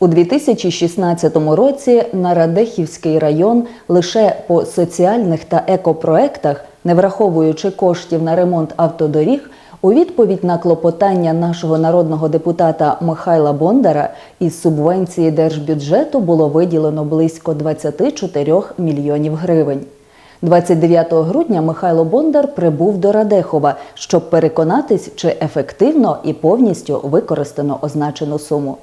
У 2016 році на Радехівський район лише по соціальних та екопроектах, не враховуючи коштів на ремонт автодоріг, у відповідь на клопотання нашого народного депутата Михайла Бондара із субвенції держбюджету було виділено близько 24 мільйонів гривень. 29 грудня Михайло Бондар прибув до Радехова, щоб переконатись, чи ефективно і повністю використано означену суму.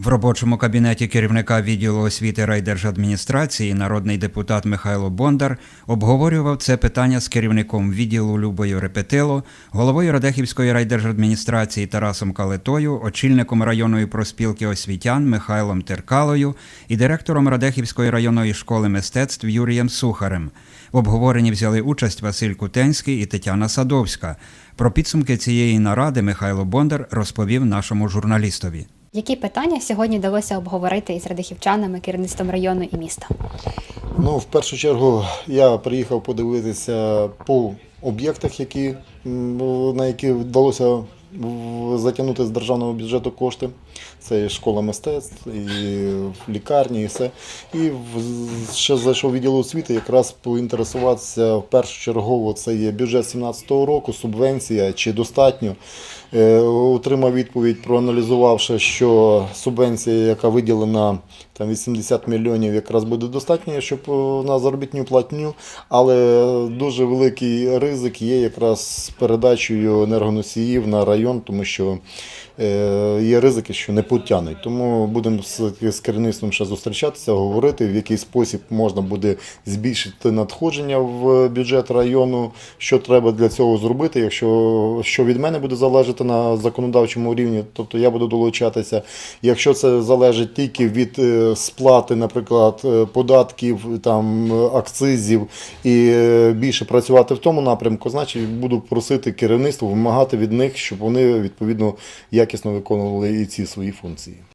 В робочому кабінеті керівника відділу освіти райдержадміністрації народний депутат Михайло Бондар обговорював це питання з керівником відділу Любою Репетило, головою Радехівської райдержадміністрації Тарасом Калетою, очільником районної проспілки освітян Михайлом Теркалою і директором Радехівської районної школи мистецтв Юрієм Сухарем. В обговоренні взяли участь Василь Кутенський і Тетяна Садовська. Про підсумки цієї наради Михайло Бондар розповів нашому журналістові. Які питання сьогодні вдалося обговорити із радихівчанами, керівництвом району і міста? Ну, в першу чергу я приїхав подивитися по об'єктах, які, на які вдалося затягнути з державного бюджету кошти. Це і школа мистецтв, і лікарні, і все. І ще зайшов відділ освіти, якраз поінтересуватися в першу це є бюджет 17-го року, субвенція, чи достатньо. Е, Отримав відповідь, проаналізувавши, що субвенція, яка виділена там 80 мільйонів, якраз буде достатньо, щоб е, на заробітну платню, але дуже великий ризик є якраз з передачею енергоносіїв на район, тому що е, є ризики, що не потягнуть. Тому будемо з, керівництвом ще зустрічатися, говорити, в який спосіб можна буде збільшити надходження в бюджет району, що треба для цього зробити, якщо що від мене буде залежати на законодавчому рівні, тобто я буду долучатися. Якщо це залежить тільки від е, сплати, наприклад, е, податків, там акцизів і більше працювати в тому напрямку, значить буду просити керівництво вимагати від них, щоб вони відповідно якісно виконували і ці свої функції.